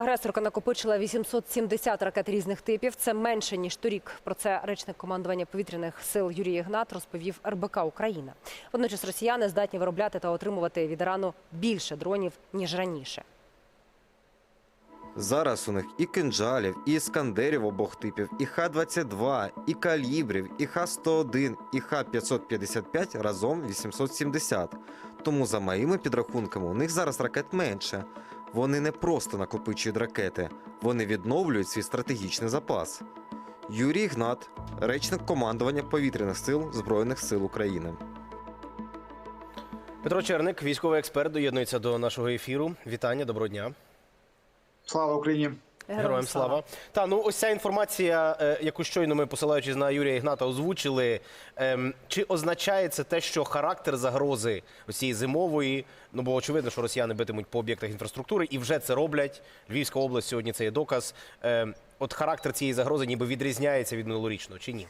Агресорка накопичила 870 ракет різних типів. Це менше ніж торік. Про це речник командування повітряних сил Юрій Ігнат розповів РБК Україна. Водночас росіяни здатні виробляти та отримувати від Ірану більше дронів ніж раніше. Зараз у них і кинджалів, і іскандерів обох типів, і Х-22, і калібрів, і Х-101, і Х-555 разом 870. Тому за моїми підрахунками у них зараз ракет менше. Вони не просто накопичують ракети, вони відновлюють свій стратегічний запас. Юрій Гнат, речник командування повітряних сил Збройних сил України. Петро Черник, військовий експерт, доєднується до нашого ефіру. Вітання, доброго дня. Слава Україні! Героям слава. Та ну ось ця інформація, е, яку щойно ми посилаючись на Юрія Ігната, озвучили. ем, Чи означає це те, що характер загрози усієї зимової? Ну бо очевидно, що росіяни битимуть по об'єктах інфраструктури і вже це роблять. Львівська область сьогодні це є доказ. Ем, От характер цієї загрози ніби відрізняється від минулорічного, чи ні?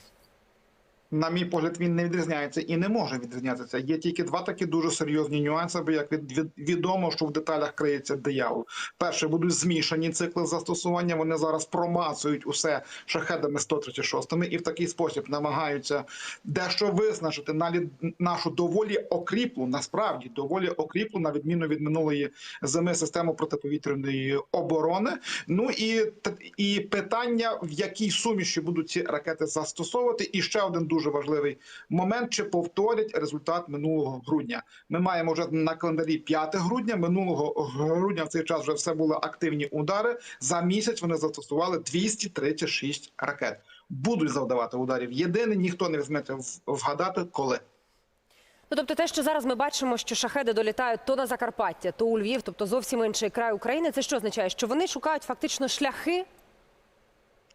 На мій погляд, він не відрізняється і не може відрізнятися. Є тільки два такі дуже серйозні нюанси, бо як від, від- відомо, що в деталях криється диявол. Перше, будуть змішані цикли застосування. Вони зараз промацують усе шахедами 136 і в такий спосіб намагаються дещо визначити навіть нашу доволі окріплу, насправді доволі окріплу, на відміну від минулої зими, систему протиповітряної оборони. Ну і, і питання, в якій суміші будуть ці ракети застосовувати. І ще один дуже важливий момент: чи повторять результат минулого грудня. Ми маємо вже на календарі 5 грудня. Минулого грудня в цей час вже все були активні удари. За місяць вони застосували 236 ракет. Будуть завдавати ударів. Єдине, ніхто не візьметься вгадати, коли. Ну, тобто, те, що зараз ми бачимо, що шахеди долітають то на Закарпаття, то у Львів, тобто зовсім інший край України. Це що означає? Що вони шукають фактично шляхи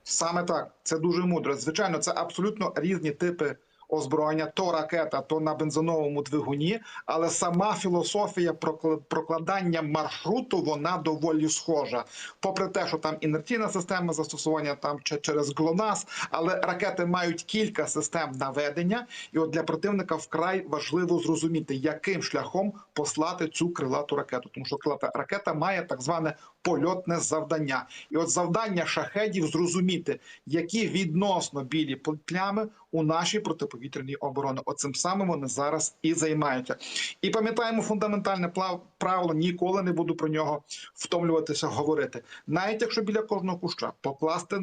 Саме так, це дуже мудро. Звичайно, це абсолютно різні типи озброєння, то ракета, то на бензиновому двигуні. Але сама філософія прокла- прокладання маршруту вона доволі схожа. Попри те, що там інерційна система застосування там через ГЛОНАС, але ракети мають кілька систем наведення, і от для противника вкрай важливо зрозуміти, яким шляхом послати цю крилату ракету, тому що крилата ракета має так зване польотне завдання. І от завдання шахедів зрозуміти, які відносно білі плями у нашій протиповітряній обороні. Оцим самим вони зараз і займаються. І пам'ятаємо фундаментальне правило: ніколи не буду про нього втомлюватися говорити. Навіть якщо біля кожного куща покласти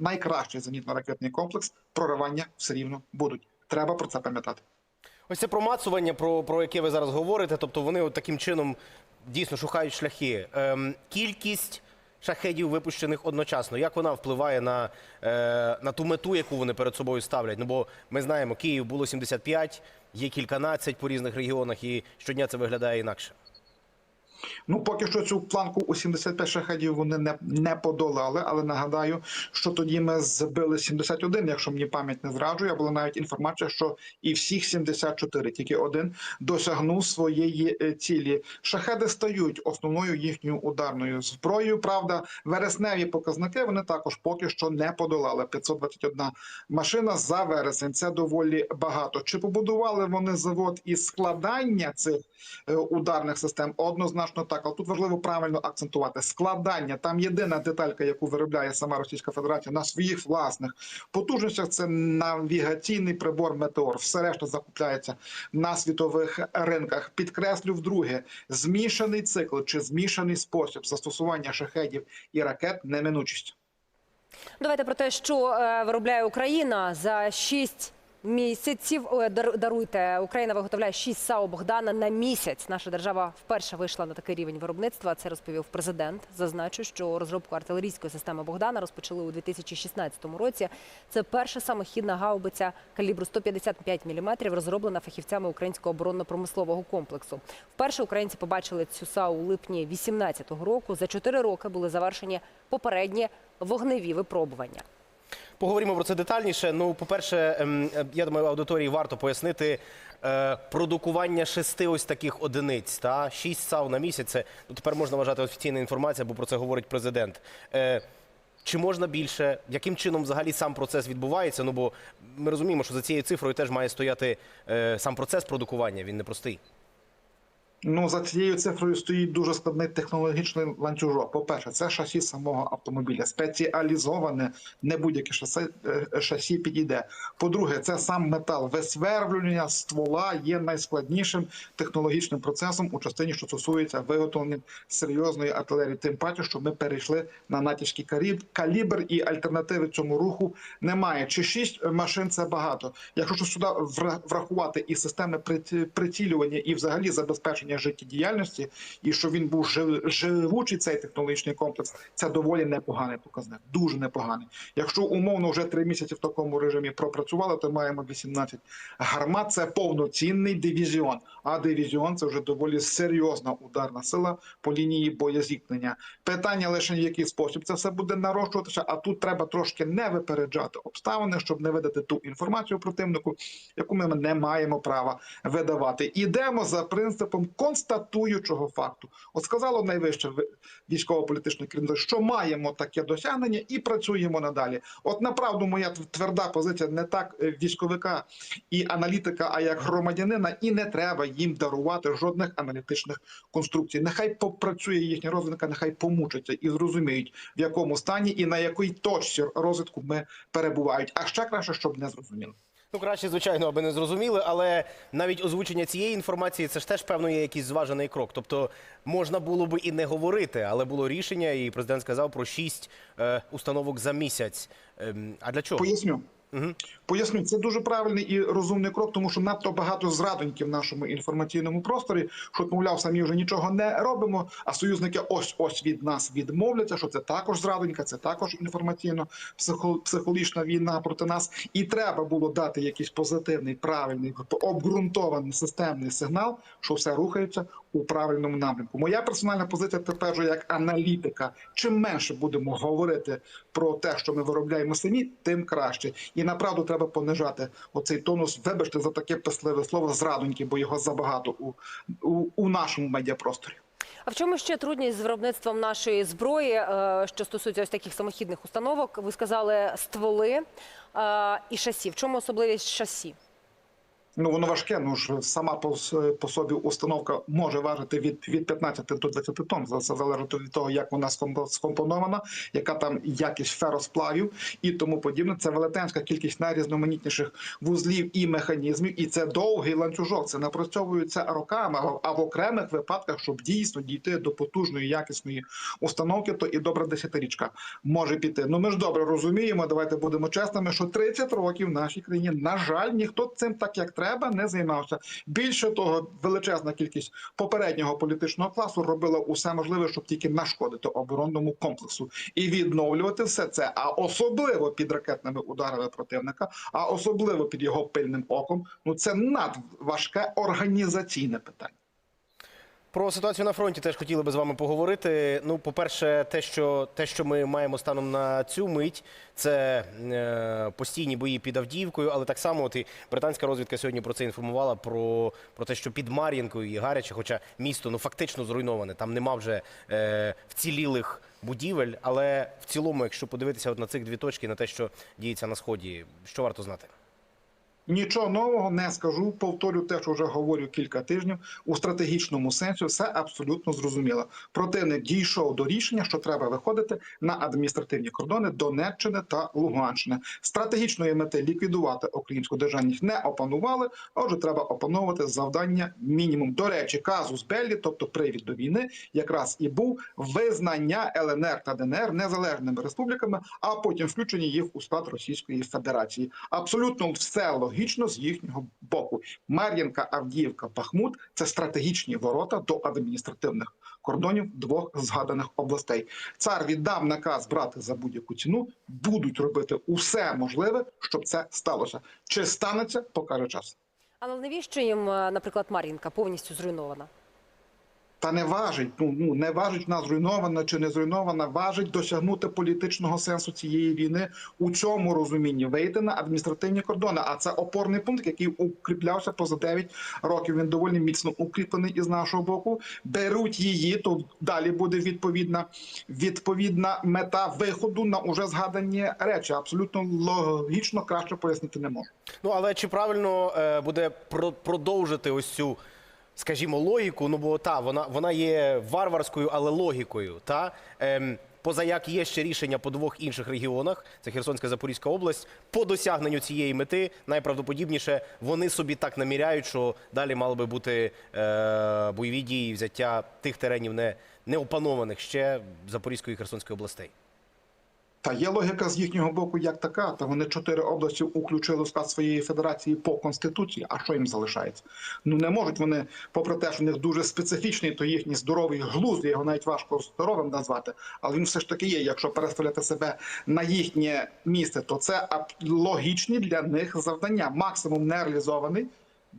найкращий зенітно-ракетний комплекс, проривання все рівно будуть. Треба про це пам'ятати. Ось це промацування, про, про яке ви зараз говорите. Тобто вони от таким чином дійсно шукають шляхи. Ем, кількість шахедів випущених одночасно, як вона впливає на, е, на ту мету, яку вони перед собою ставлять? Ну бо ми знаємо, Київ було 75, є кільканадцять по різних регіонах, і щодня це виглядає інакше. Ну, поки що цю планку у 75 шахедів вони не, не подолали, але нагадаю, що тоді ми збили 71, якщо мені пам'ять не зраджує. Була навіть інформація, що і всіх 74, тільки один досягнув своєї е, цілі. Шахеди стають основною їхньою ударною зброєю. Правда, вересневі показники вони також поки що не подолали. 521 машина за вересень. Це доволі багато. Чи побудували вони завод із складання цих е, ударних систем? Однозначно так, але тут важливо правильно акцентувати складання. Там єдина деталька, яку виробляє сама Російська Федерація на своїх власних потужностях. Це навігаційний прибор Метеор. Все решта закупляється на світових ринках. Підкреслю вдруге, змішаний цикл чи змішаний спосіб застосування шахедів і ракет неминучість. Давайте про те, що е, виробляє Україна за 6 місяців. Ой, даруйте, Україна виготовляє 6 САУ Богдана на місяць. Наша держава вперше вийшла на такий рівень виробництва. Це розповів президент. Зазначу, що розробку артилерійської системи Богдана розпочали у 2016 році. Це перша самохідна гаубиця калібру 155 мм, розроблена фахівцями українського оборонно-промислового комплексу. Вперше українці побачили цю САУ у липні 2018 року. За 4 роки були завершені попередні вогневі випробування. Поговоримо про це детальніше. Ну, по-перше, ем, я думаю, аудиторії варто пояснити е, продукування шести ось таких одиниць. Та шість САУ на місяць. Ну, тепер можна вважати офіційна інформація, бо про це говорить президент. Е, чи можна більше? Яким чином взагалі сам процес відбувається? Ну бо ми розуміємо, що за цією цифрою теж має стояти е, сам процес продукування. Він непростий. Ну, за цією цифрою стоїть дуже складний технологічний ланцюжок. По-перше, це шасі самого автомобіля, спеціалізоване, не будь-яке шасі, е, шасі підійде. По-друге, це сам метал. Висверблювання ствола є найскладнішим технологічним процесом у частині, що стосується виготовлення серйозної артилерії. Тим паче, що ми перейшли на натяжкий калібр і альтернативи цьому руху немає. Чи шість машин це багато. Якщо сюди врахувати і системи приці- прицілювання, і взагалі забезпечення життєдіяльності, і що він був жив- живучий цей технологічний комплекс, це доволі непоганий показник. Дуже непоганий. Якщо умовно вже три місяці в такому режимі пропрацювали, то маємо 18 гармат. Це повноцінний дивізіон. А дивізіон це вже доволі серйозна ударна сила по лінії боєзіткнення. Питання лише в який спосіб це все буде нарощуватися. А тут треба трошки не випереджати обставини, щоб не видати ту інформацію противнику, яку ми не маємо права видавати. Ідемо за принципом констатуючого факту. От сказало найвище військово-політичне керівництво, що маємо таке досягнення і працюємо надалі. От направду моя тверда позиція не так е, військовика і аналітика, а як громадянина, і не треба їм дарувати жодних аналітичних конструкцій. Нехай попрацює їхня розвідка, нехай помучаться і зрозуміють, в якому стані і на якій точці розвитку ми перебувають. А ще краще, щоб не зрозуміли. Ну, краще, звичайно, аби не зрозуміли, але навіть озвучення цієї інформації це ж теж певно є якийсь зважений крок. Тобто можна було би і не говорити, але було рішення, і президент сказав про шість е, установок за місяць. Е, а для чого? Поясню. Поясню, це дуже правильний і розумний крок, тому що надто багато зрадників в нашому інформаційному просторі, що мовляв, самі вже нічого не робимо. А союзники ось ось від нас відмовляться, що це також зрадонька, це також інформаційно психо- психологічна війна проти нас. І треба було дати якийсь позитивний, правильний, обґрунтований системний сигнал, що все рухається у правильному напрямку. Моя персональна позиція тепер вже як аналітика. Чим менше будемо говорити про те, що ми виробляємо самі, тим краще. І направду треба понижати оцей тонус. Вибачте за таке писливе слово зрадоньки, бо його забагато у, у, у нашому медіапросторі. А в чому ще трудність з виробництвом нашої зброї, е, що стосується ось таких самохідних установок? Ви сказали стволи е, і шасі. В чому особливість шасі? Ну воно важке. Ну ж сама по, по собі установка може важити від, від 15 до 20 тонн. Це залежить від того, як вона скомпо- скомпонована, яка там якість феросплавів і тому подібне. Це велетенська кількість найрізноманітніших вузлів і механізмів, і це довгий ланцюжок. Це напрацьовується роками. А в окремих випадках, щоб дійсно дійти до потужної якісної установки, то і добра десятирічка може піти. Ну ми ж добре розуміємо. Давайте будемо чесними, що 30 років в нашій країні, на жаль, ніхто цим так як треба не займався. Більше того, величезна кількість попереднього політичного класу робила усе можливе, щоб тільки нашкодити оборонному комплексу і відновлювати все це. А особливо під ракетними ударами противника, а особливо під його пильним оком. Ну це надважке організаційне питання. Про ситуацію на фронті теж хотіли би з вами поговорити. Ну, по-перше, те, що те, що ми маємо станом на цю мить, це е, постійні бої під Авдіївкою, але так само, от і британська розвідка сьогодні про це інформувала про, про те, що під Мар'їнкою і гаряче, хоча місто ну фактично зруйноване, там нема вже е, вцілілих будівель. Але в цілому, якщо подивитися от на цих дві точки, на те, що діється на сході, що варто знати? Нічого нового не скажу. Повторю те, що вже говорю кілька тижнів. У стратегічному сенсі все абсолютно зрозуміло. Противник дійшов до рішення, що треба виходити на адміністративні кордони Донеччини та Луганщини. Стратегічної мети ліквідувати українську державність не опанували. Отже, треба опановувати завдання мінімум. До речі, казус Беллі, тобто привід до війни, якраз і був визнання ЛНР та ДНР незалежними республіками, а потім включення їх у склад Російської Федерації. Абсолютно все логічно з їхнього боку. Мар'їнка, Авдіївка, Бахмут це стратегічні ворота до адміністративних кордонів двох згаданих областей. Цар віддав наказ брати за будь-яку ціну. Будуть робити усе можливе, щоб це сталося. Чи станеться, покаже час. Але навіщо їм, е, наприклад, Мар'їнка повністю зруйнована? Та не важить, ну, ну не важить вона зруйнована чи не зруйнована, важить досягнути політичного сенсу цієї війни у цьому розумінні вийти на адміністративні кордони. А це опорний пункт, який укріплявся поза 9 років. Він доволі міцно укріплений із нашого боку. Беруть її, то далі буде відповідна відповідна мета виходу на уже згадані речі. Абсолютно логічно краще пояснити не можу. Ну але чи правильно е, буде про- продовжити ось цю скажімо, логіку. Ну бо та вона вона є варварською, але логікою. Та ем, поза як є ще рішення по двох інших регіонах: це Херсонська Запорізька область. По досягненню цієї мети найправдоподібніше вони собі так наміряють, що далі мали би бути е, бойові дії, взяття тих теренів не, не опанованих ще Запорізької і Херсонської областей. Та є логіка з їхнього боку як така. Та вони чотири області включили в склад своєї федерації по конституції. А що їм залишається? Ну не можуть вони, попри те, що в них дуже специфічний, то їхній здоровий глузд, його навіть важко здоровим назвати, але він все ж таки є. Якщо переставляти себе на їхнє місце, то це логічні для них завдання. Максимум не реалізований.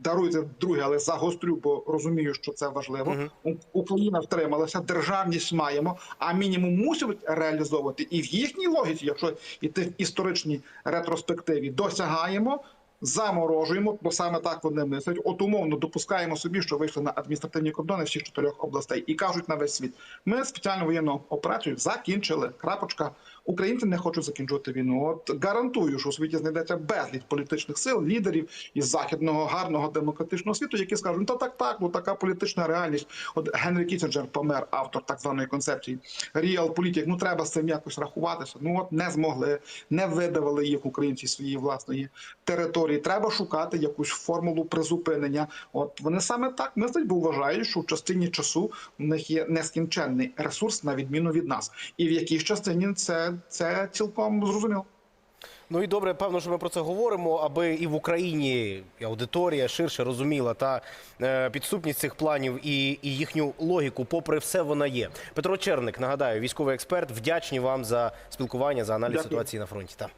Даруйте друге, але загострю, бо розумію, що це важливо. У- Україна втрималася, державність маємо, а мінімум мусить реалізовувати. І в їхній логіці, якщо йти в історичній ретроспективі, досягаємо. Заморожуємо, бо саме так вони мислять. От умовно допускаємо собі, що вийшли на адміністративні кордони всіх чотирьох областей і кажуть на весь світ: ми спеціальну воєнну операцію закінчили. Крапочка. Українці не хочуть закінчувати війну. От гарантую, що у світі знайдеться безліч політичних сил, лідерів із західного гарного демократичного світу, які скажуть, ну та так, так, ну така політична реальність. От Генрі Кісінджер помер, автор так званої концепції Real Politic, Ну треба з цим якось рахуватися. Ну от не змогли, не видавали їх українці своєї власної території. Треба шукати якусь формулу призупинення. От вони саме так мислять, бо вважають, що в частині часу в них є нескінченний ресурс на відміну від нас, і в якій частині це, це цілком зрозуміло. Ну і добре, певно, що ми про це говоримо, аби і в Україні і аудиторія ширше розуміла та е, підступність цих планів і, і їхню логіку. Попри все, вона є. Петро Черник, нагадаю, військовий експерт. Вдячні вам за спілкування, за аналіз Дякую. ситуації на фронті. Та.